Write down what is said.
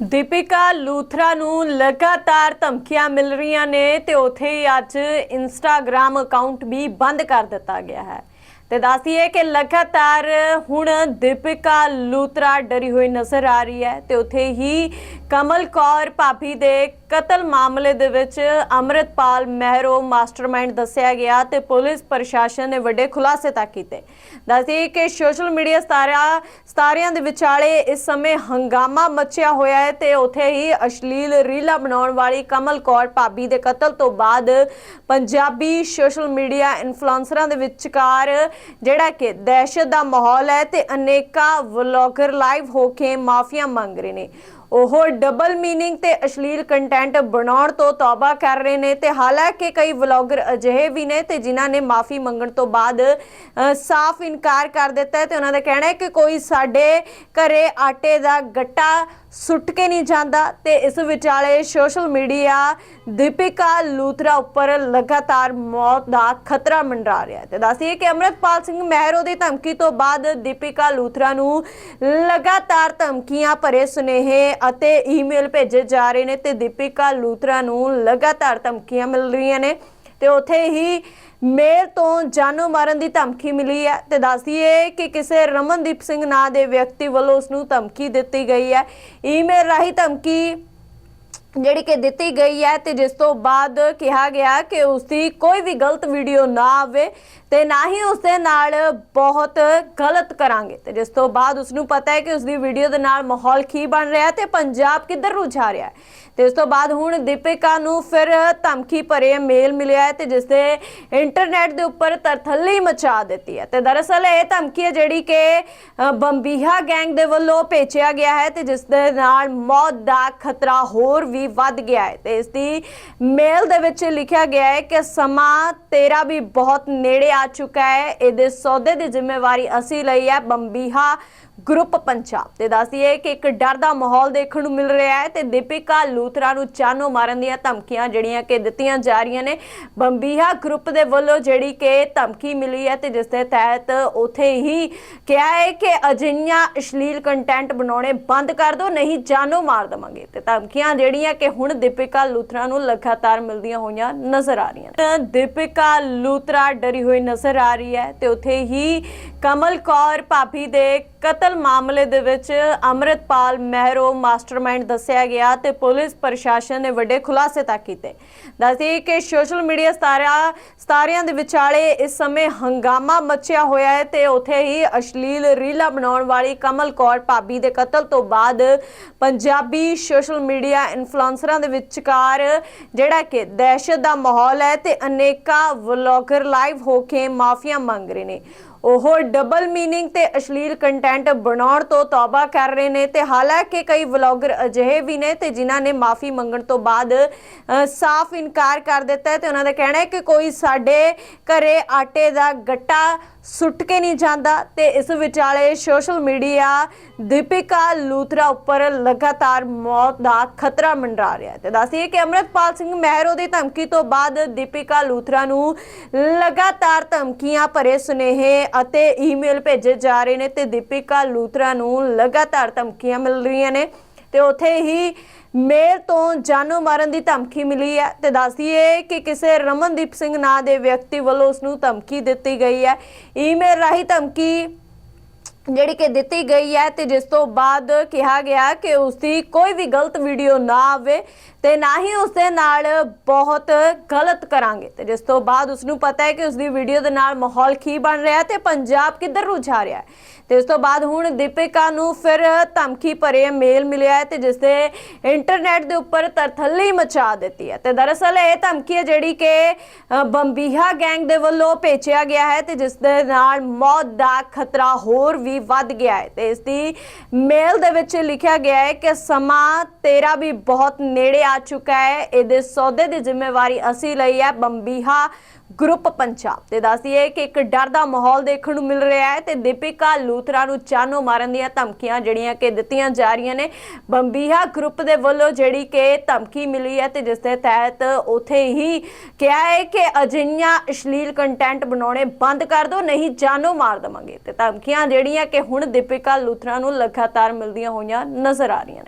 ਦੀਪਿਕਾ ਲੂਥਰਾ ਨੂੰ ਲਗਾਤਾਰ ਧਮਕੀਆਂ ਮਿਲ ਰਹੀਆਂ ਨੇ ਤੇ ਉਥੇ ਹੀ ਅੱਜ ਇੰਸਟਾਗ੍ਰam ਅਕਾਊਂਟ ਵੀ ਬੰਦ ਕਰ ਦਿੱਤਾ ਗਿਆ ਹੈ। ਤੇ ਦੱਸੀਏ ਕਿ ਲਗਾਤਾਰ ਹੁਣ ਦੀਪਿਕਾ ਲੂਤਰਾ ਡਰੀ ਹੋਈ ਨਜ਼ਰ ਆ ਰਹੀ ਹੈ ਤੇ ਉਥੇ ਹੀ ਕਮਲ ਕੌਰ ਭਾਬੀ ਦੇ ਕਤਲ ਮਾਮਲੇ ਦੇ ਵਿੱਚ ਅਮਰਿਤਪਾਲ ਮਹਿਰੋ ਮਾਸਟਰਮਾਈਂਡ ਦੱਸਿਆ ਗਿਆ ਤੇ ਪੁਲਿਸ ਪ੍ਰਸ਼ਾਸਨ ਨੇ ਵੱਡੇ ਖੁਲਾਸੇ ਤੱਕ ਕੀਤੇ। ਦੱਸਦੀ ਕਿ ਸੋਸ਼ਲ ਮੀਡੀਆ ਸਤਾਰਾ ਸਤਾਰਿਆਂ ਦੇ ਵਿਚਾਲੇ ਇਸ ਸਮੇਂ ਹੰਗਾਮਾ ਮਚਿਆ ਹੋਇਆ ਹੈ ਤੇ ਉਥੇ ਹੀ ਅਸ਼ਲੀਲ ਰੀਲਾ ਬਣਾਉਣ ਵਾਲੀ ਕਮਲ ਕੌਰ ਭਾਬੀ ਦੇ ਕਤਲ ਤੋਂ ਬਾਅਦ ਪੰਜਾਬੀ ਸੋਸ਼ਲ ਮੀਡੀਆ ਇਨਫਲੂਐਂਸਰਾਂ ਦੇ ਵਿਚਕਾਰ ਜਿਹੜਾ ਕਿ ਦਹਿਸ਼ਤ ਦਾ ਮਾਹੌਲ ਹੈ ਤੇ ਅਨੇਕਾਂ ਵਲੌਗਰ ਲਾਈਵ ਹੋ ਕੇ ਮਾਫੀਆਂ ਮੰਗ ਰਹੇ ਨੇ। ਉਹ ਡਬਲ ਮੀਨਿੰਗ ਤੇ ਅਸ਼ਲੀਲ ਕੰਟੈਂਟ ਬਣਾਉਣ ਤੋਂ ਤੌਬਾ ਕਰ ਰਹੇ ਨੇ ਤੇ ਹਾਲਾਂਕਿ ਕਈ ਵਲੌਗਰ ਅਜਿਹੇ ਵੀ ਨੇ ਤੇ ਜਿਨ੍ਹਾਂ ਨੇ ਮਾਫੀ ਮੰਗਣ ਤੋਂ ਬਾਅਦ ਸਾਫ਼ ਇਨਕਾਰ ਕਰ ਦਿੱਤਾ ਹੈ ਤੇ ਉਹਨਾਂ ਦਾ ਕਹਿਣਾ ਹੈ ਕਿ ਕੋਈ ਸਾਡੇ ਘਰੇ ਆਟੇ ਦਾ ਗੱਟਾ ਸੁੱਟ ਕੇ ਨਹੀਂ ਜਾਂਦਾ ਤੇ ਇਸ ਵਿਚਾਲੇ ਸੋਸ਼ਲ ਮੀਡੀਆ ਦੀਪਿਕਾ ਲੂਥਰਾ ਉੱਪਰ ਲਗਾਤਾਰ ਮੌਤ ਦਾ ਖਤਰਾ ਮੰਡਰਾ ਰਿਹਾ ਹੈ। ਤੇ ਦੱਸੀਏ ਕਿ ਅਮਰਿਤਪਾਲ ਸਿੰਘ ਮਹਿਰੋ ਦੀ ਧਮਕੀ ਤੋਂ ਬਾਅਦ ਦੀਪਿਕਾ ਲੂਥਰਾ ਨੂੰ ਲਗਾਤਾਰ ਧਮਕੀਆਂ, ਭਰੇ ਸੁਨੇਹੇ ਅਤੇ ਈਮੇਲ ਭੇਜੇ ਜਾ ਰਹੇ ਨੇ ਤੇ ਦੀਪਿਕਾ ਲੂਥਰਾ ਨੂੰ ਲਗਾਤਾਰ ਧਮਕੀਆਂ ਮਿਲ ਰਹੀਆਂ ਨੇ। ਤੇ ਉੱਥੇ ਹੀ ਮੇਲ ਤੋਂ ਜਾਨੋਂ ਮਾਰਨ ਦੀ ਧਮਕੀ ਮਿਲੀ ਹੈ ਤੇ ਦੱਸਦੀਏ ਕਿ ਕਿਸੇ ਰਮਨਦੀਪ ਸਿੰਘ ਨਾਂ ਦੇ ਵਿਅਕਤੀ ਵੱਲੋਂ ਉਸ ਨੂੰ ਧਮਕੀ ਦਿੱਤੀ ਗਈ ਹੈ। ਈਮੇਲ ਰਾਹੀਂ ਧਮਕੀ ਜਿਹੜੀ ਕਿ ਦਿੱਤੀ ਗਈ ਹੈ ਤੇ ਜਿਸ ਤੋਂ ਬਾਅਦ ਕਿਹਾ ਗਿਆ ਕਿ ਉਸ ਦੀ ਕੋਈ ਵੀ ਗਲਤ ਵੀਡੀਓ ਨਾ ਆਵੇ ਤੇ ਨਾ ਹੀ ਉਸ ਦੇ ਨਾਲ ਬਹੁਤ ਗਲਤ ਕਰਾਂਗੇ। ਤੇ ਜਿਸ ਤੋਂ ਬਾਅਦ ਉਸ ਨੂੰ ਪਤਾ ਹੈ ਕਿ ਉਸ ਦੀ ਵੀਡੀਓ ਦੇ ਨਾਲ ਮਾਹੌਲ ਕੀ ਬਣ ਰਿਹਾ ਹੈ ਤੇ ਪੰਜਾਬ ਕਿੱਧਰ ਨੂੰ ਜਾ ਰਿਹਾ ਹੈ। ਤੇ ਇਸ ਤੋਂ ਬਾਅਦ ਹੁਣ ਦੀਪਿਕਾ ਨੂੰ ਫਿਰ ਧਮਕੀ ਭਰੇ ਮੇਲ ਮਿਲਿਆ ਹੈ ਤੇ ਜਿਸ ਦੇ ਇੰਟਰਨੈਟ ਦੇ ਉੱਪਰ ਤਰਥੱਲੀ ਮਚਾ ਦਿੱਤੀ ਹੈ। ਤੇ ਦਰਅਸਲ ਇਹ ਧਮਕੀ ਹੈ ਜਿਹੜੀ ਕਿ ਬੰਬੀਹਾ ਗੈਂਗ ਦੇ ਵੱਲੋਂ ਭੇਜਿਆ ਗਿਆ ਹੈ ਤੇ ਜਿਸ ਦੇ ਨਾਲ ਮੌਤ ਦਾ ਖਤਰਾ ਹੋਰ ਵੀ ਵੱਧ ਗਿਆ ਹੈ ਤੇ ਇਸ ਦੀ ਮੇਲ ਦੇ ਵਿੱਚ ਲਿਖਿਆ ਗਿਆ ਹੈ ਕਿ ਸਮਾਂ ਤੇਰਾ ਵੀ ਬਹੁਤ ਨੇੜੇ ਆ ਚੁੱਕਾ ਹੈ। ਇਹਦੇ ਸੌਦੇ ਦੀ ਜ਼ਿੰਮੇਵਾਰੀ ਅਸੀਂ ਲਈ ਹੈ ਬੰਬੀਹਾ ਗਰੁੱਪ ਪੰਜਾਬ ਤੇ ਦੱਸਦੀ ਹੈ ਕਿ ਇੱਕ ਡਰ ਦਾ ਮਾਹੌਲ ਦੇਖਣ ਨੂੰ ਮਿਲ ਰਿਹਾ ਹੈ ਤੇ ਦੀਪਿਕਾ ਲੂਥਰਾ ਨੂੰ ਚਾਨੋ ਮਾਰਨ ਦੀਆਂ ਧਮਕੀਆਂ ਜਿਹੜੀਆਂ ਕਿ ਦਿੱਤੀਆਂ ਜਾ ਰਹੀਆਂ ਨੇ। ਬੰਬੀਹਾ ਗਰੁੱਪ ਦੇ ਵੱਲੋਂ ਜਿਹੜੀ ਕਿ ਧਮਕੀ ਮਿਲੀ ਹੈ ਤੇ ਜਿਸ ਦੇ ਤਹਿਤ ਉਥੇ ਹੀ ਕਿਹਾ ਹੈ ਕਿ ਅਜਿਹੀਆਂ ਅਸ਼ਲੀਲ ਕੰਟੈਂਟ ਬਣਾਉਣੇ ਬੰਦ ਕਰ ਦਿਓ, ਨਹੀਂ ਜਾਨੋ ਮਾਰ ਦਵਾਂਗੇ ਤੇ ਧਮਕੀਆਂ ਜਿਹੜੀਆਂ ਕਿ ਹੁਣ ਦੀਪਿਕਾ ਲੂਥਰਾ ਨੂੰ ਲਗਾਤਾਰ ਮਿਲਦੀਆਂ ਹੋਈਆਂ ਨਜ਼ਰ ਆ ਰਹੀਆਂ ਨੇ। ਦੀਪਿਕਾ ਲੂਥਰਾ ਡਰੀ ਹੋਈ ਨਜ਼ਰ ਆ ਰਹੀ ਹੈ ਤੇ ਉੱਥੇ ਹੀ ਕਮਲ ਕੌਰ ਭਾਬੀ ਦੇ ਕਤਲ ਮਾਮਲੇ ਦੇ ਵਿੱਚ ਅਮਰਿਤਪਾਲ ਮਹਿਰੋ ਮਾਸਟਰਮਾਈਂਡ ਦੱਸਿਆ ਗਿਆ ਤੇ ਪੁਲਿਸ ਪ੍ਰਸ਼ਾਸਨ ਨੇ ਵੱਡੇ ਖੁਲਾਸੇ ਤੱਕ ਕੀਤੇ। ਦੱਸਦੇ ਕਿ ਸੋਸ਼ਲ ਮੀਡੀਆ ਸਤਾਰਾ ਸਤਾਰਿਆਂ ਦੇ ਵਿਚਾਲੇ ਇਸ ਸਮੇਂ ਹੰਗਾਮਾ ਮਚਿਆ ਹੋਇਆ ਹੈ ਤੇ ਉੱਥੇ ਹੀ ਅਸ਼ਲੀਲ ਰੀਲਾ ਬਣਾਉਣ ਵਾਲੀ ਕਮਲ ਕੌਰ ਭਾਬੀ ਦੇ ਕਤਲ ਤੋਂ ਬਾਅਦ ਪੰਜਾਬੀ ਸੋਸ਼ਲ ਮੀਡੀਆ ਇਨਫਲੂਐਂਸਰਾਂ ਦੇ ਵਿਚਕਾਰ ਜਿਹੜਾ ਕਿ ਦਹਿਸ਼ਤ ਦਾ ਮਾਹੌਲ ਹੈ ਤੇ ਅਨੇਕਾਂ ਵਲੌਗਰ ਲਾਈਵ ਹੋ ਕੇ ਮਾਫੀਆਂ ਮੰਗ ਰਹੇ ਨੇ। ਉਹ ਡਬਲ ਮੀਨਿੰਗ ਤੇ ਅਸ਼ਲੀਲ ਕੰਟੈਂਟ ਬਣਾਉਣ ਤੋਂ ਤੌਬਾ ਕਰ ਰਹੇ ਨੇ ਤੇ ਹਾਲਾਂਕਿ ਕਈ ਵਲੌਗਰ ਅਜਿਹੇ ਵੀ ਨੇ ਤੇ ਜਿਨ੍ਹਾਂ ਨੇ ਮਾਫੀ ਮੰਗਣ ਤੋਂ ਬਾਅਦ ਸਾਫ਼ ਇਨਕਾਰ ਕਰ ਦਿੱਤਾ ਹੈ ਤੇ ਉਹਨਾਂ ਦਾ ਕਹਿਣਾ ਹੈ ਕਿ ਕੋਈ ਸਾਡੇ ਘਰੇ ਆਟੇ ਦਾ ਗੱਟਾ ਸੁੱਟ ਕੇ ਨਹੀਂ ਜਾਂਦਾ ਤੇ ਇਸ ਵਿਚਾਲੇ ਸੋਸ਼ਲ ਮੀਡੀਆ ਦੀਪਿਕਾ ਲੂਥਰਾ ਉੱਪਰ ਲਗਾਤਾਰ ਮੌਤ ਦਾ ਖਤਰਾ ਮੰਡਰਾ ਰਿਹਾ ਹੈ। ਤੇ ਦੱਸੀਏ ਕਿ ਅਮਰਿਤਪਾਲ ਸਿੰਘ ਮਹਿਰੋ ਦੀ ਧਮਕੀ ਤੋਂ ਬਾਅਦ ਦੀਪਿਕਾ ਲੂਥਰਾ ਨੂੰ ਲਗਾਤਾਰ ਧਮਕੀਆਂ ਭਰੇ ਸੁਨੇਹੇ ਅਤੇ ਈਮੇਲ ਭੇਜੇ ਜਾ ਰਹੇ ਨੇ ਤੇ ਦੀਪਿਕਾ ਲੂਥਰਾ ਨੂੰ ਲਗਾਤਾਰ ਧਮਕੀਆਂ ਮਿਲ ਰਹੀਆਂ ਨੇ ਤੇ ਉਥੇ ਹੀ ਮੇਲ ਤੋਂ ਜਾਨੋਂ ਮਾਰਨ ਦੀ ਧਮਕੀ ਮਿਲੀ ਹੈ ਤੇ ਦੱਸਦੀਏ ਕਿ ਕਿਸੇ ਰਮਨਦੀਪ ਸਿੰਘ ਨਾਂ ਦੇ ਵਿਅਕਤੀ ਵੱਲੋਂ ਉਸ ਨੂੰ ਧਮਕੀ ਦਿੱਤੀ ਗਈ ਹੈ। ਈਮੇਲ ਰਾਹੀਂ ਧਮਕੀ ਜਿਹੜੀ ਕਿ ਦਿੱਤੀ ਗਈ ਹੈ ਤੇ ਜਿਸ ਤੋਂ ਬਾਅਦ ਕਿਹਾ ਗਿਆ ਕਿ ਉਸ ਦੀ ਕੋਈ ਵੀ ਗਲਤ ਵੀਡੀਓ ਨਾ ਆਵੇ ਤੇ ਨਾ ਹੀ ਉਸ ਦੇ ਨਾਲ ਬਹੁਤ ਗਲਤ ਕਰਾਂਗੇ। ਤੇ ਜਿਸ ਤੋਂ ਬਾਅਦ ਉਸ ਨੂੰ ਪਤਾ ਹੈ ਕਿ ਉਸ ਦੀ ਵੀਡੀਓ ਦੇ ਨਾਲ ਮਾਹੌਲ ਕੀ ਬਣ ਰਿਹਾ ਹੈ ਤੇ ਪੰਜਾਬ ਕਿੱਧਰ ਨੂੰ ਜਾ ਰਿਹਾ ਹੈ। ਤੇ ਇਸ ਤੋਂ ਬਾਅਦ ਹੁਣ ਦੀਪਿਕਾ ਨੂੰ ਫਿਰ ਧਮਕੀ ਭਰੇ ਮੇਲ ਮਿਲਿਆ ਹੈ ਤੇ ਜਿਸ ਦੇ ਇੰਟਰਨੈਟ ਦੇ ਉੱਪਰ ਤਰਥੱਲੀ ਮਚਾ ਦਿੱਤੀ ਹੈ। ਤੇ ਦਰਅਸਲ ਇਹ ਧਮਕੀ ਹੈ ਜਿਹੜੀ ਕਿ ਬੰਬੀਹਾ ਗੈਂਗ ਦੇ ਵੱਲੋਂ ਭੇਜਿਆ ਗਿਆ ਹੈ ਤੇ ਜਿਸ ਦੇ ਨਾਲ ਮੌਤ ਦਾ ਖਤਰਾ ਹੋਰ ਵੀ ਵੱਧ ਗਿਆ ਹੈ। ਤੇ ਇਸ ਦੀ ਮੇਲ ਦੇ ਵਿੱਚ ਲਿਖਿਆ ਗਿਆ ਹੈ ਕਿ ਸਮਾਂ ਤੇਰਾ ਵੀ ਬਹੁਤ ਨੇੜੇ ਆ ਚੁੱਕਾ ਹੈ। ਇਹਦੇ ਸੌਦੇ ਦੀ ਜ਼ਿੰਮੇਵਾਰੀ ਅਸੀਂ ਲਈ ਹੈ ਬੰਬੀਹਾ ਗਰੁੱਪ ਪੰਜਾਬ ਤੇ ਦੱਸਦੀਏ ਕਿ ਇੱਕ ਡਰ ਦਾ ਮਾਹੌਲ ਦੇਖਣ ਨੂੰ ਮਿਲ ਰਿਹਾ ਹੈ ਤੇ ਦੀਪਿਕਾ ਲੂਥਰਾ ਨੂੰ ਚਾਨੋ ਮਾਰਨ ਦੀਆਂ ਧਮਕੀਆਂ ਜਿਹੜੀਆਂ ਕਿ ਦਿੱਤੀਆਂ ਜਾ ਰਹੀਆਂ ਨੇ। ਬੰਬੀਹਾ ਗਰੁੱਪ ਦੇ ਵੱਲੋਂ ਜਿਹੜੀ ਕਿ ਧਮਕੀ ਮਿਲੀ ਹੈ ਤੇ ਜਿਸ ਦੇ ਤਹਿਤ ਉਥੇ ਹੀ ਕਿਹਾ ਹੈ ਕਿ ਅਜਿਹੀਆਂ ਅਸ਼ਲੀਲ ਕੰਟੈਂਟ ਬਣਾਉਣੇ ਬੰਦ ਕਰ ਦਿਓ, ਨਹੀਂ ਜਾਨੋ ਮਾਰ ਦਵਾਂਗੇ। ਤੇ ਧਮਕੀਆਂ ਜਿਹੜੀਆਂ ਕਿ ਹੁਣ ਦੀਪਿਕਾ ਲੂਥਰਾ ਨੂੰ ਲਗਾਤਾਰ ਮਿਲਦੀਆਂ ਹੋਈਆਂ ਨਜ਼ਰ ਆ ਰਹੀਆਂ